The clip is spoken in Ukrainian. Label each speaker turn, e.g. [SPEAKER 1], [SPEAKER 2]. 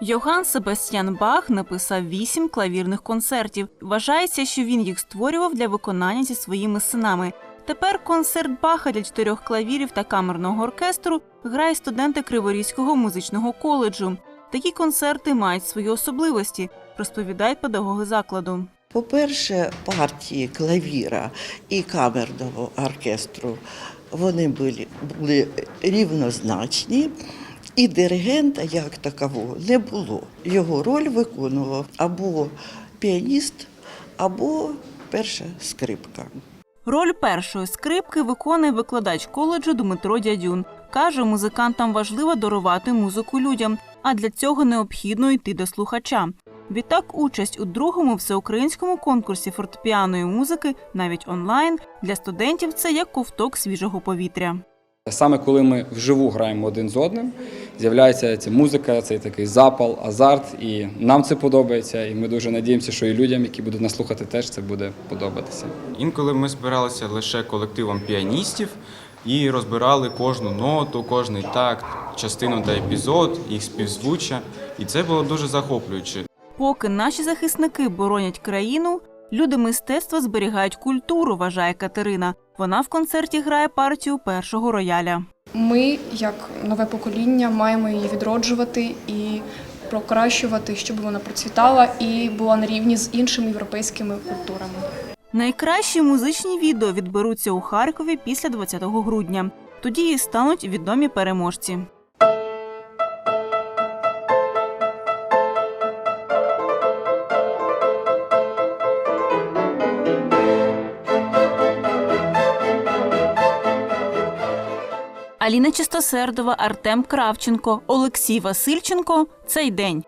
[SPEAKER 1] Йоган Себастьян Бах написав вісім клавірних концертів. Вважається, що він їх створював для виконання зі своїми синами. Тепер концерт Баха для чотирьох клавірів та камерного оркестру грають студенти Криворізького музичного коледжу. Такі концерти мають свої особливості, розповідають педагоги закладу.
[SPEAKER 2] По-перше, партії клавіра і камерного оркестру вони були, були рівнозначні, і диригента як такового не було. Його роль виконував або піаніст, або перша скрипка.
[SPEAKER 1] Роль першої скрипки виконує викладач коледжу Дмитро Дядюн. Каже, музикантам важливо дарувати музику людям, а для цього необхідно йти до слухача. Відтак, участь у другому всеукраїнському конкурсі фортепіаної музики, навіть онлайн, для студентів це як ковток свіжого повітря.
[SPEAKER 3] Саме коли ми вживу граємо один з одним, з'являється ця музика, цей такий запал, азарт, і нам це подобається. І ми дуже надіємося, що і людям, які будуть нас слухати, теж це буде подобатися.
[SPEAKER 4] Інколи ми збиралися лише колективом піаністів і розбирали кожну ноту, кожний такт, частину та епізод, їх співзвуччя. І це було дуже захоплююче.
[SPEAKER 1] Поки наші захисники боронять країну, люди мистецтва зберігають культуру, вважає Катерина. Вона в концерті грає партію першого рояля.
[SPEAKER 5] Ми, як нове покоління, маємо її відроджувати і покращувати, щоб вона процвітала і була на рівні з іншими європейськими культурами.
[SPEAKER 1] Найкращі музичні відео відберуться у Харкові після 20 грудня. Тоді і стануть відомі переможці. Аліна Чистосердова, Артем Кравченко, Олексій Васильченко. Цей день.